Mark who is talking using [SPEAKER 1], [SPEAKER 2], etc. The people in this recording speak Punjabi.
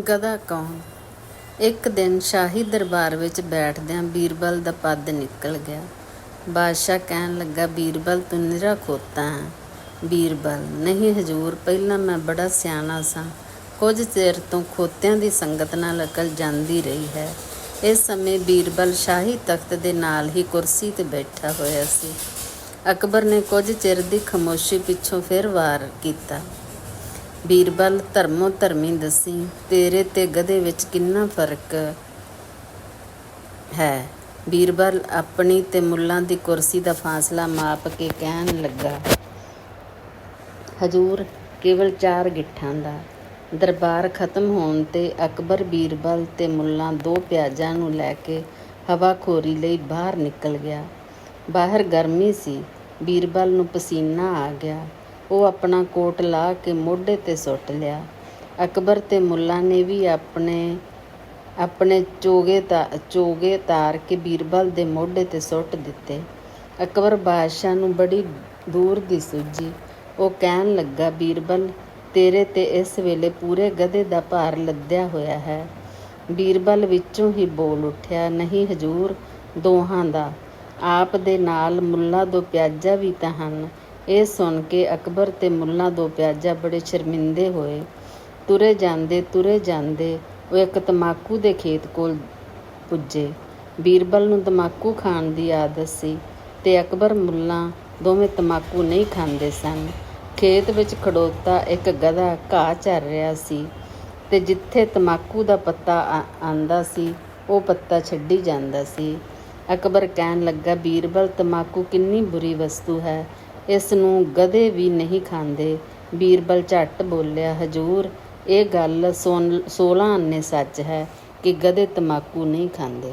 [SPEAKER 1] ਗਧਾ ਕੌਣ? ਇੱਕ ਦਿਨ ਸ਼ਾਹੀ ਦਰਬਾਰ ਵਿੱਚ ਬੈਠਦਿਆਂ ਬੀਰਬਲ ਦਾ ਪੱਦ ਨਿਕਲ ਗਿਆ। ਬਾਦਸ਼ਾਹ ਕਹਿਣ ਲੱਗਾ, ਬੀਰਬਲ, ਤੂੰ ਨਿਰਾ ਖੋਤਾ ਹੈ। ਬੀਰਬਲ, ਨਹੀਂ ਹਜੂਰ, ਪਹਿਲਾਂ ਮੈਂ ਬੜਾ ਸਿਆਣਾ ਸਾਂ। ਕੁਝ ਚਿਰ ਤੋਂ ਖੋਤਿਆਂ ਦੀ ਸੰਗਤ ਨਾਲ ਅਕਲ ਜਾਂਦੀ ਰਹੀ ਹੈ। ਇਸ ਸਮੇਂ ਬੀਰਬਲ ਸ਼ਾਹੀ ਤਖਤ ਦੇ ਨਾਲ ਹੀ ਕੁਰਸੀ ਤੇ ਬੈਠਾ ਹੋਇਆ ਸੀ। ਅਕਬਰ ਨੇ ਕੁਝ ਚਿਰ ਦੀ ਖਾਮੋਸ਼ੀ ਪਿੱਛੋਂ ਫਿਰ ਵਾਰ ਕੀਤਾ। ਬੀਰਬਲ ਧਰਮੋ ਧਰਮੀ ਦੱਸੀ, ਤੇਰੇ ਤੇ ਗਧੇ ਵਿੱਚ ਕਿੰਨਾ ਫ਼ਰਕ ਹੈ? ਬੀਰਬਲ ਆਪਣੀ ਤੇ ਮੁੱਲਾਂ ਦੀ ਕੁਰਸੀ ਦਾ ਫਾਸਲਾ ਮਾਪ ਕੇ ਕਹਿਣ ਲੱਗਾ, ਹਜੂਰ, ਕੇਵਲ ਚਾਰ ਗਿੱਠਾਂ ਦਾ। ਦਰਬਾਰ ਖਤਮ ਹੋਣ ਤੇ ਅਕਬਰ ਬੀਰਬਲ ਤੇ ਮੁੱਲਾਂ ਦੋ ਪਿਆਜ਼ਾਂ ਨੂੰ ਲੈ ਕੇ ਹਵਾਖੋਰੀ ਲਈ ਬਾਹਰ ਨਿਕਲ ਗਿਆ। ਬਾਹਰ ਗਰਮੀ ਸੀ ਬੀਰਬਲ ਨੂੰ ਪਸੀਨਾ ਆ ਗਿਆ। ਉਹ ਆਪਣਾ ਕੋਟ ਲਾ ਕੇ ਮੋਢੇ ਤੇ ਸੁੱਟ ਲਿਆ। ਅਕਬਰ ਤੇ ਮੁੱਲਾ ਨੇ ਵੀ ਆਪਣੇ ਆਪਣੇ ਚੋਗੇ ਤਾਂ, ਚੋਗੇ ਤਾਰ ਕੇ ਬੀਰਬਲ ਦੇ ਮੋਢੇ ਤੇ ਸੁੱਟ ਦਿੱਤੇ। ਅਕਬਰ ਬਾਦਸ਼ਾਹ ਨੂੰ ਬੜੀ ਦੂਰ ਦੀ ਸੂਝੀ। ਉਹ ਕਹਿਣ ਲੱਗਾ, ਬੀਰਬਲ, ਤੇਰੇ ਤੇ ਇਸ ਵੇਲੇ ਪੂਰੇ ਗਧੇ ਦਾ ਭਾਰ ਲੱਦਿਆ ਹੋਇਆ ਹੈ। ਬੀਰਬਲ ਵਿੱਚੋਂ ਹੀ ਬੋਲ ਉੱਠਿਆ, ਨਹੀਂ ਹਜੂਰ, ਦੋਹਾਂ ਦਾ। ਆਪ ਦੇ ਨਾਲ ਮੁੱਲਾ ਦੋ ਪਿਆਜ਼ਾ ਵੀ ਤਾਂ ਹਨ। ਇਹ ਸੁਣ ਕੇ ਅਕਬਰ ਤੇ ਮੁੱਲਾ ਦੋ ਪਿਆਜ਼ਾ ਬੜੇ ਸ਼ਰਮਿੰਦੇ ਹੋਏ। ਤੁਰੇ ਜਾਂਦੇ ਤੁਰੇ ਜਾਂਦੇ ਉਹ ਇੱਕ ਤਮਾਕੂ ਦੇ ਖੇਤ ਕੋਲ ਪੁੱਜੇ। ਬੀਰਬਲ ਨੂੰ ਤਮਾਕੂ ਖਾਣ ਦੀ ਆਦਤ ਸੀ ਤੇ ਅਕਬਰ ਮੁੱਲਾ ਦੋਵੇਂ ਤਮਾਕੂ ਨਹੀਂ ਖਾਂਦੇ ਸਨ। ਖੇਤ ਵਿੱਚ ਖੜੋਤਾ ਇੱਕ ਗਧਾ ਘਾਹ ਚਰ ਰਿਹਾ ਸੀ ਤੇ ਜਿੱਥੇ ਤਮਾਕੂ ਦਾ ਪੱਤਾ ਆਂਦਾ ਸੀ, ਉਹ ਪੱਤਾ ਛੱਡੀ ਜਾਂਦਾ ਸੀ। ਅਕਬਰ ਕਹਿਣ ਲੱਗਾ, ਬੀਰਬਲ, ਤਮਾਕੂ ਕਿੰਨੀ ਬੁਰੀ ਵਸਤੂ ਹੈ। ਇਸ ਨੂੰ ਗਧੇ ਵੀ ਨਹੀਂ ਖਾਂਦੇ। ਬੀਰਬਲ ਝੱਟ ਬੋਲਿਆ, ਹਜੂਰ, ਇਹ ਗੱਲ 16 ਆਨੇ ਸੱਚ ਹੈ ਕਿ ਗਧੇ ਤੰਬਾਕੂ ਨਹੀਂ ਖਾਂਦੇ।